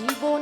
জীবন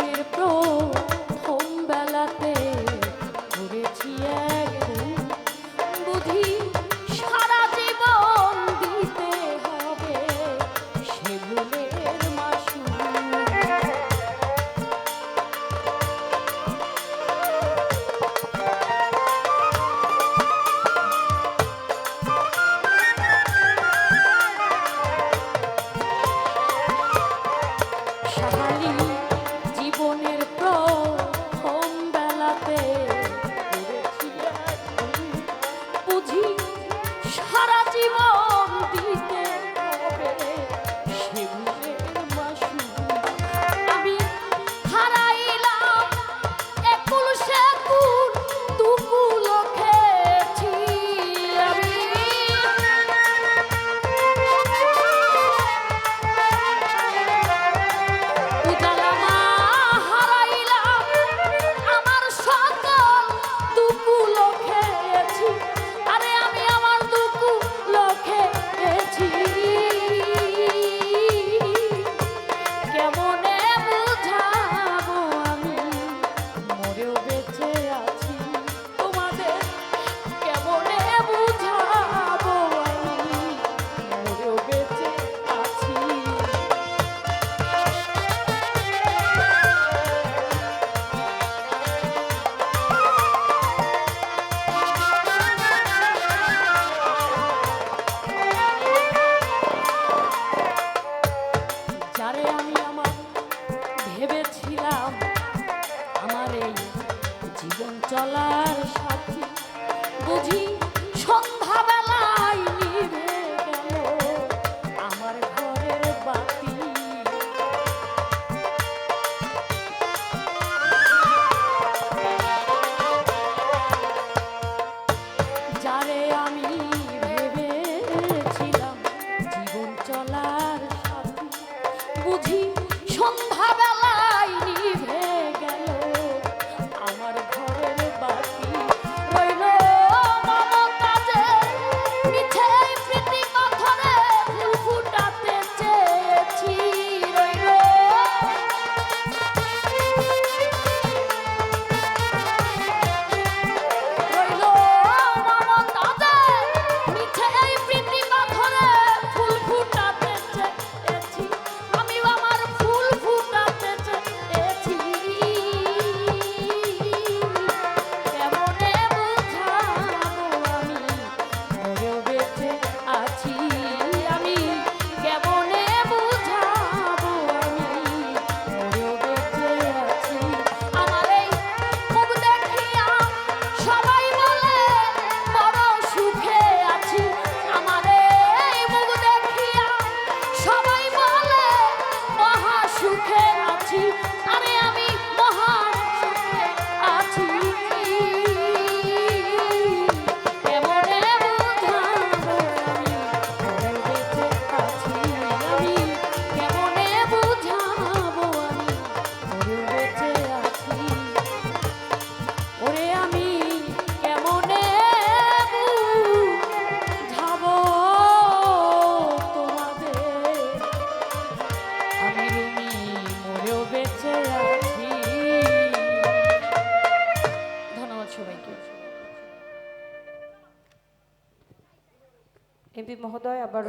MP মহোদয় আবার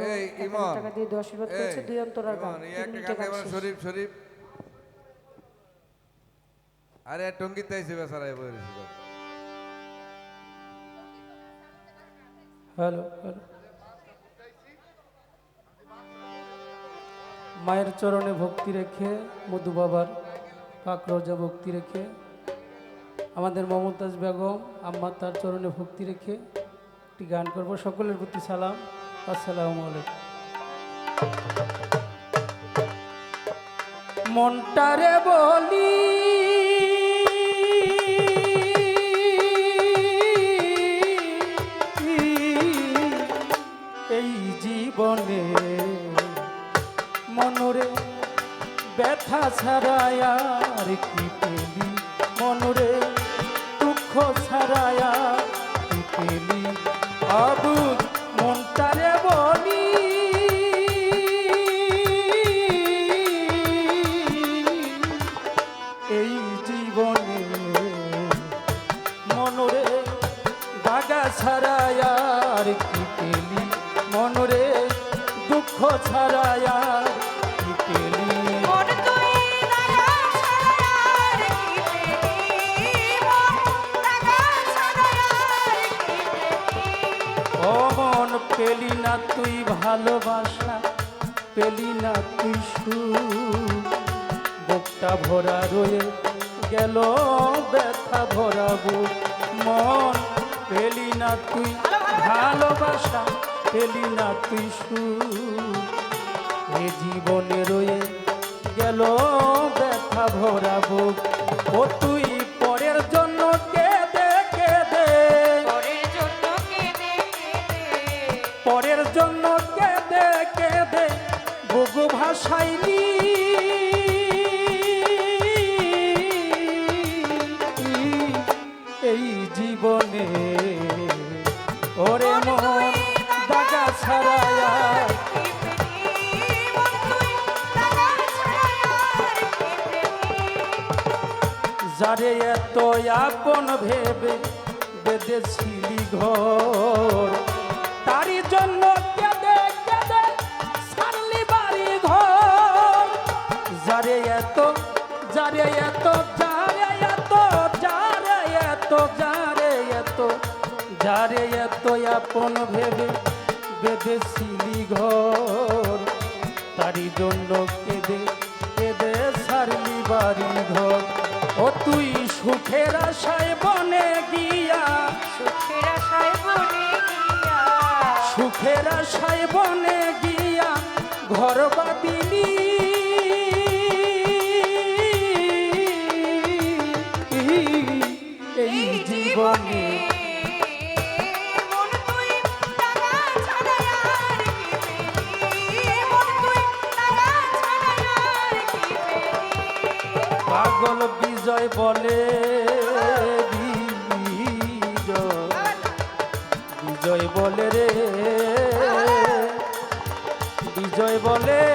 টাকা দিয়ে আশীর্বাদ করেছে দুই অন্তরার শরীফ শরীফ। আরে টঙ্গি তাইছে বেচারা এবার হ্যালো হ্যালো। মায়ের চরণে ভক্তি রেখে মধু বাবার কাকরজা ভক্তি রেখে আমাদের মমতাজ বেগম আম্মা তার চরণে ভক্তি রেখে একটি গান করব। সকলের প্রতি সালাম। আসসালামু আলাইকুম। মনটারে বলি এই জীবনে মনরে ব্যথা ছাড়ায় আর কি ভালোবাসা পেলি না কিছু। বোকটা ভরা রয়ে গেল, ব্যথা ভরাবো মন পেলি না তুই, ভালোবাসা পেলি না তুই এ জীবনে রয়ে গেল, ব্যথা ভরাবো ও তুই আপন ভেবে বেঁধেছিলি ঘর। তারই জন্য কেঁদে কেঁদে সারলি বাড়ি ঘর। যারে এত যারে এত যারে এত যারে এত যারে এত যারে এত আপন ভেবে বেঁধেছিলি ঘর। তারই জন্য কেঁদে কেঁদে সারলি বাড়ি ঘর। ও তুই সুখের আশায় বনে গিয়া। সুখের আশায় বনে গিয়া। সুখের আশায় বনে গিয়া ঘর বাদিলি এই জীবনে বিজয় বলে বিজয়। বলে রে। বিজয় বলে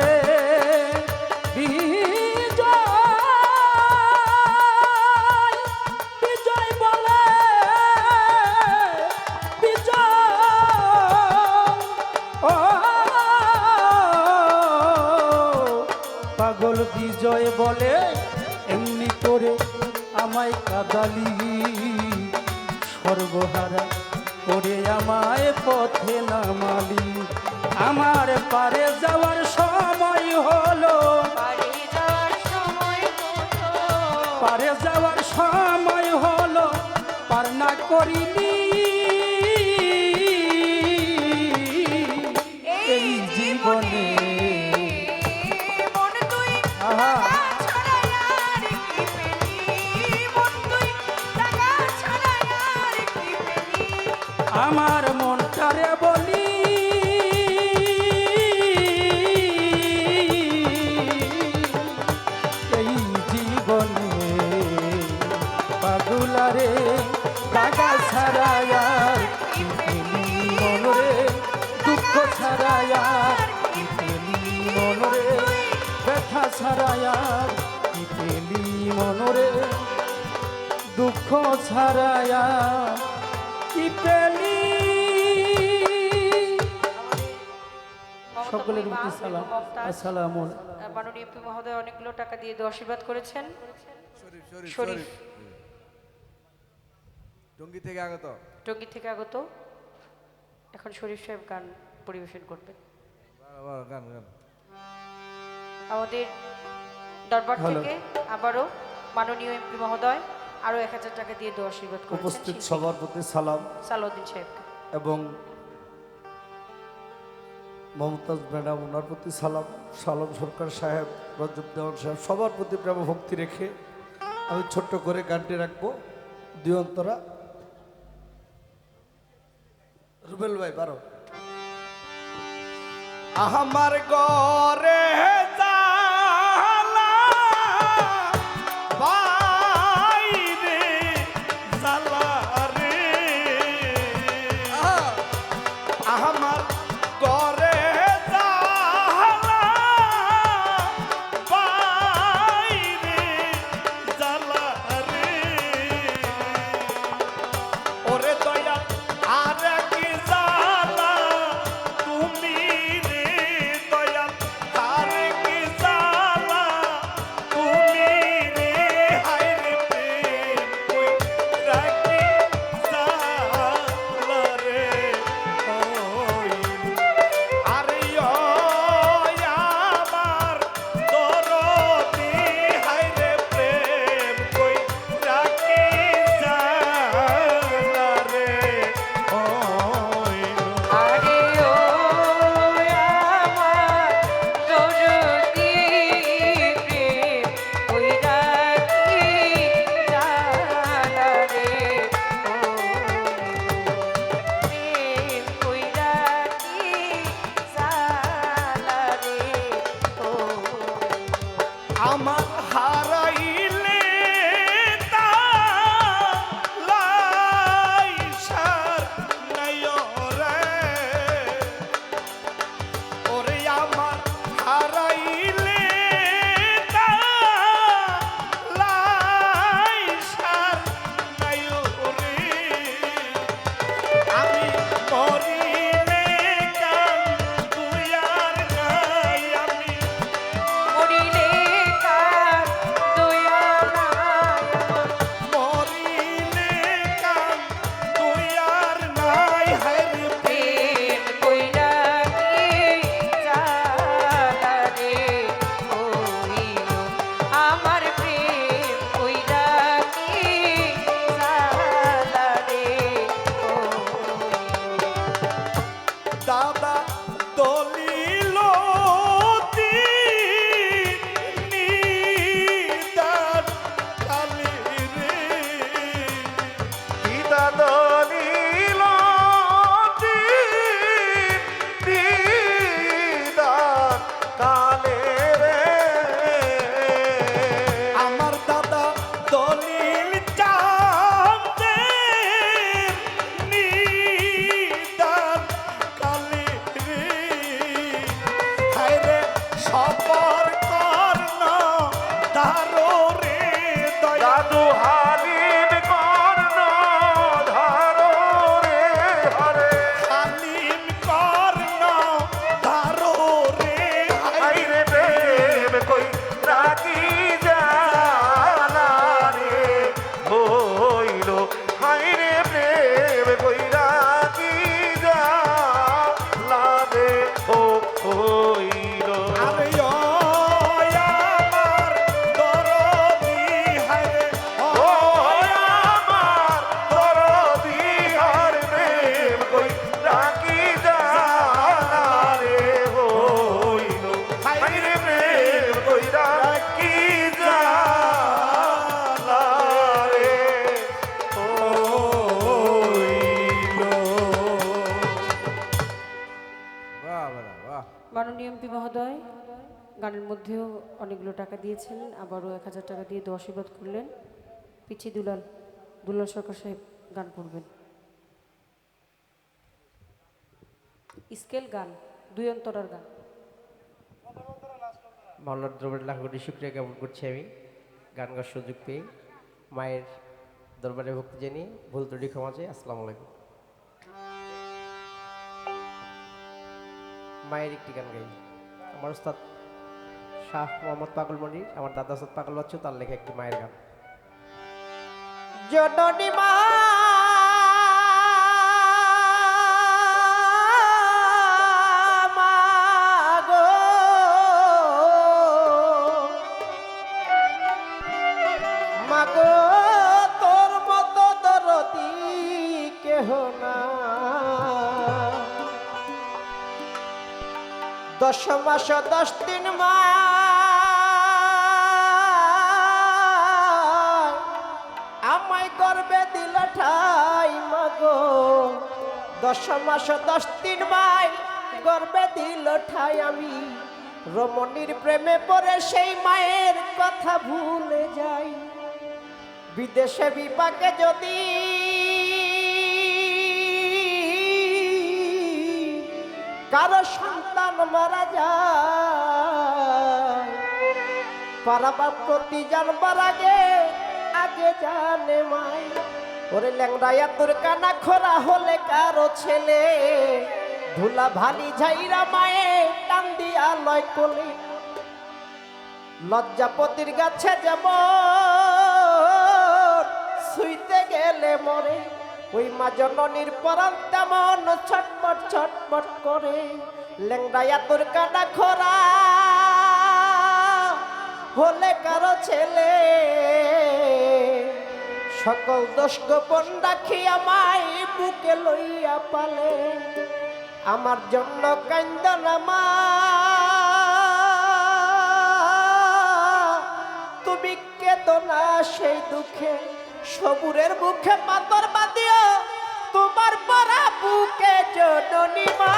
আমার মনটারে বলি ছাড়ায়ার কি পেলি মনরে দুঃখ ছাড়ায়া কি পেলি সকলের প্রতি সালাম। আসসালামু মাননীয় এমপি মহোদয় অনেকগুলো টাকা দিয়ে আশীর্বাদ করেছেন। শরীফ টঙ্গি থেকে আগত? টঙ্গী থেকে আগত। এখন শরীফ সাহেব গান পরিবেশন করবেন। গান গান। আমাদের দরবার থেকে আবারও মাননীয় এমপি মহোদয় আরও এক হাজার টাকা দিয়ে দেওয়া আশীর্বাদ করেছেন। উপস্থিত সবার প্রতি সালাম। সালাউদ্দিন সাহেবকে। এবং মমতাজ ম্যাডাম ওনার প্রতি সালাম। সালাম সরকার সাহেব রজব দেওয়ান সাহেব সবার প্রতি প্রেম ভক্তি রেখে আমি ছোট্ট করে গানটি রাখব। দুই অন্তরা রুবেল ভাই বারো। আমার গরে গানের মধ্যেও অনেকগুলো টাকা দিয়েছেন, আবারও এক হাজার টাকা দিয়ে দোয়া আশীর্বাদ করলেন। পিছি দুলাল দুলাল সরকার সাহেব গান করবেন। স্কেল গান, দুই অন্তরার গান। মাওলার দরবারে লাখ শুক্রিয়া জ্ঞাপন করছি আমি। গান গাওয়ার সুযোগ পেয়ে মায়ের দরবারে ভক্তি জানিয়ে ভুল ত্রুটি ক্ষমা চাই। আসসালামু আলাইকুম। মায়ের একটি গান গাই। আমার ওস্তাদ শাহ মোহাম্মদ পাগল মনির আমার দাদা ওস্তাদ পাগল বাচ্চু, তার লেখা একটি মায়ের গান। জননী মা দশ মাস, দশ দিন মা দশ মাস দশ দিন মাই গর্বে দিল ঠাই আমি। রমণীর প্রেমে পড়ে সেই মায়ের কথা ভুলে যাই। বিদেশে বিপাকে যদি কারও সন্তান মারা যায়, পারাবার প্রতি জানবার আগে আগে জানে মাই। ওরে ল্যাংড়াইয়া তোর কানা খোরা হলে কারও ছেলে। ধুলা ভালি ঝাইরা মায়ে টান দিয়া লয় কোলে। লজ্জাপতির গাছে যাব শুইতে গেলে মরে, ওই মা জননীর পরাণ তেমন ছটপট ছটপট করে। ল্যাংড়াইয়া তোর কানা খোরা হলে কারও ছেলে। সকল দোষ গোপন রাখি আমায় বুকে লইয়া পালে। আমার জন্য কান্দনা মা। তুমি কেদনা সেই দুঃখে, সবুরের মুখে পাতর বাদিও তোমার পরা বুকে জননী মা।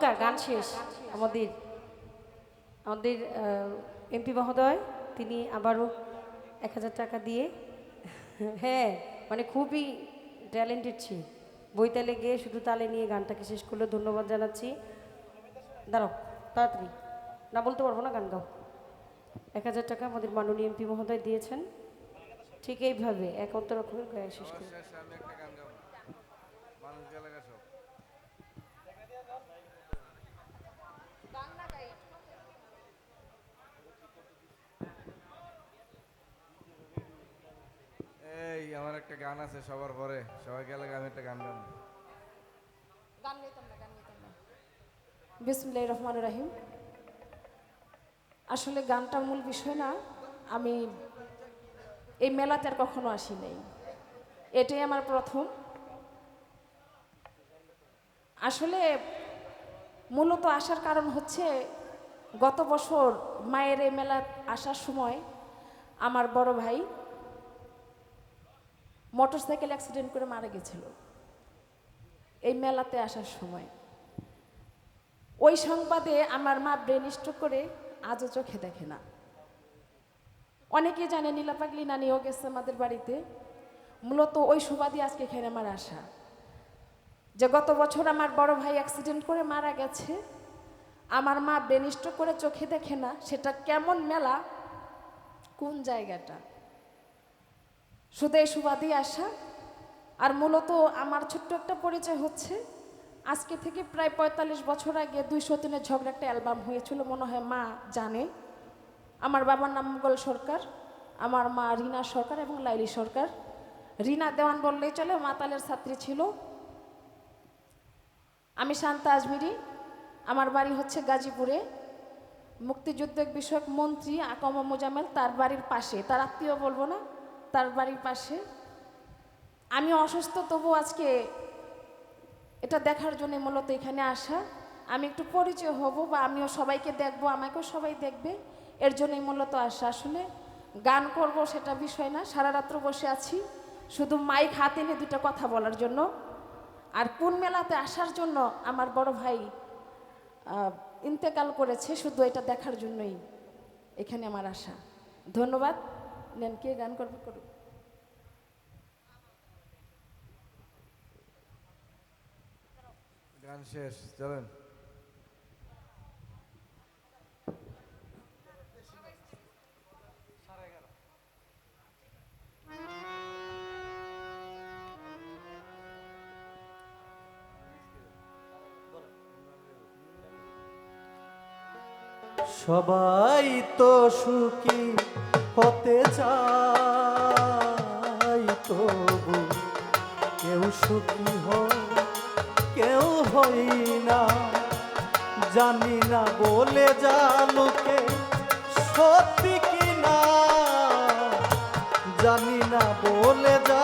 চমৎকার, গান শেষ। আমাদের আমাদের এমপি মহোদয়, তিনি আবারও এক হাজার টাকা দিয়ে হ্যাঁ মানে খুবই ট্যালেন্টেড ছিল। বইতালে গিয়ে শুধু তালে নিয়ে গানটাকে শেষ করলে, ধন্যবাদ জানাচ্ছি। দাঁড়াও, তাড়াতাড়ি। না বলতে পারব না, গান গাও। এক হাজার টাকা আমাদের মাননীয় এমপি মহোদয় দিয়েছেন। ঠিক এইভাবে, এক অন্তরক্ষণের শেষ করি। গান এই, আমার একটা গান আছে, সবার পরে। সবাইকে এলাকা আমি একটা গান গাবো বিসমুল্লাহ রহমান রাহিম। আসলে গানটা মূল বিষয় না, আমি এই মেলাতে আর কখনো আসি নাই। এটাই আমার প্রথম। আসলে মূলত আসার কারণ হচ্ছে, গত বছর মায়ের এই মেলা আসার সময় আমার বড় ভাই মোটরসাইকেল অ্যাক্সিডেন্ট করে মারা গেছিল। এই মেলাতে আসার সময়। ওই সংবাদে আমার মা ব্রেন স্ট্রোক করে আজও চোখে দেখে না। অনেকে জানে নীলাপাগলি নানিও গেছে আমাদের বাড়িতে। মূলত ওই সুবাদে আজকে এখানে আমার আসা। যে গত বছর আমার বড় ভাই অ্যাক্সিডেন্ট করে মারা গেছে, আমার মা ব্রেন স্ট্রোক করে চোখে দেখে না, সেটা কেমন মেলা, কোন জায়গাটা? শুধু সুবাদে আসা। আর মূলত আমার ছোট্ট একটা পরিচয় হচ্ছে, আজকে থেকে প্রায় পঁয়তাল্লিশ বছর আগে দুইশো তিনের ঝগড়া একটা অ্যালবাম হয়েছিল, মনে হয় মা জানে। আমার বাবার নাম মুঘল সরকার, আমার মা রিনা সরকার এবং লাইলি সরকার। রিনা দেওয়ান বললেই চলে মাতালের ছাত্রী ছিল। আমি শান্তা আজমিরি, আমার বাড়ি হচ্ছে গাজীপুরে। মুক্তিযুদ্ধ বিষয়ক মন্ত্রী আকম মোজামেল তার বাড়ির পাশে। তার আত্মীয় বলব না তার বাড়ির পাশে। আমি অসুস্থ তবু আজকে এটা দেখার জন্য মূলত এখানে আসা। আমি একটু পরিচয় হব বা আমিও সবাইকে দেখব, আমাকেও সবাই দেখবে, এর জন্যই মূলত আসা। আসলে গান করব সেটা বিষয় না, সারা রাত্র বসে আছি, শুধু মাইক হাতে নিয়ে দুটো কথা বলার জন্য। আর কোন মেলাতে আসার জন্য আমার বড় ভাই ইন্তেকাল করেছে, শুধু এটা দেখার জন্যই এখানে আমার আশা ধন্যবাদ। নেন কে গান করবে করুক গান শেষ চলেন সবাই তো সুখী। হতে চাই তবু কেউ সুখী হয়, কেউ হই না। জানি না বলে জানুকে সত্যি কি না। জানি না বলে জালুকে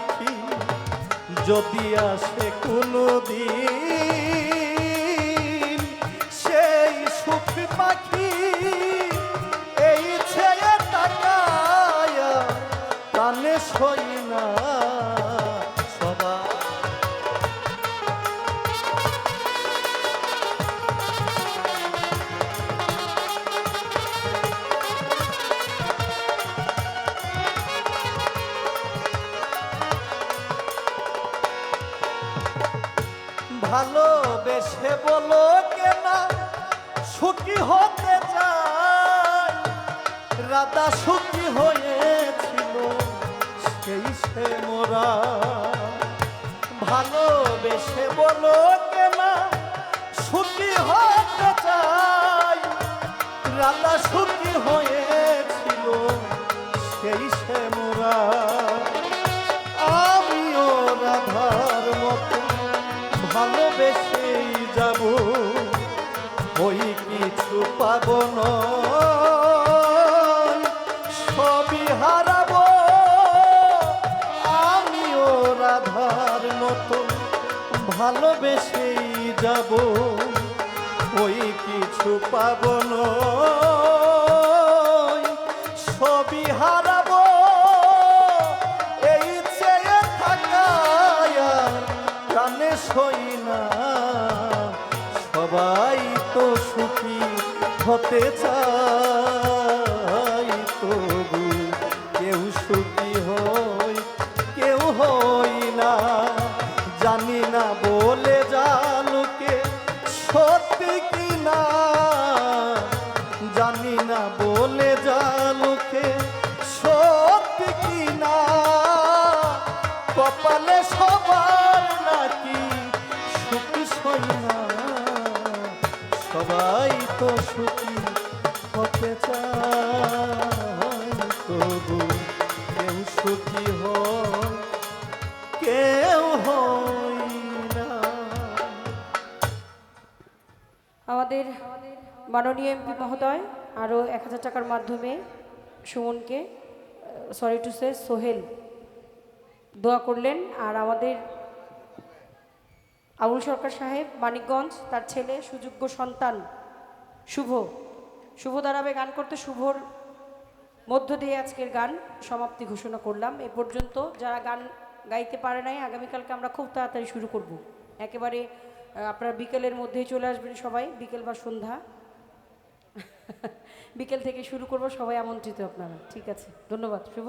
থাকি যদি আসে কোনো দিন সেই সুখ পাখি বলো কেনা, সুখী হতে চাই। রাতা সুখী হয়েছিল, সেই সে মোরা। ভালোবেসে বলো কেনা, সুখী হতে চাই। রাতা সুখী হয়ে সবই হারাবো। আমিও রাধার মতো ভালোবেসেই যাব, ওই কিছু পাব সবই এই চেয়ে থাকায় সই হতে চাই সবাই তো সুখী হতে চায় তবু কেউ সুখী কেউ না। আমাদের মাননীয় এমপি মহোদয়, আরও এক হাজার টাকার মাধ্যমে সুমনকে, সরি টু সে, সোহেল দোয়া করলেন। আর আমাদের আবুল সরকার সাহেব, মানিকগঞ্জ, তার ছেলে, সুযোগ্য সন্তান শুভ শুভ দাঁড়াবে গান করতে। শুভর মধ্য দিয়ে আজকের গান সমাপ্তি ঘোষণা করলাম। এ পর্যন্ত যারা গান গাইতে পারে নাই, আগামীকালকে আমরা খুব তাড়াতাড়ি শুরু করব। একেবারে আপনারা বিকেলের মধ্যেই চলে আসবেন সবাই, বিকেল বা সন্ধ্যা। বিকেল থেকে শুরু করব, সবাই আমন্ত্রিত আপনারা। ঠিক আছে, ধন্যবাদ। শুভ।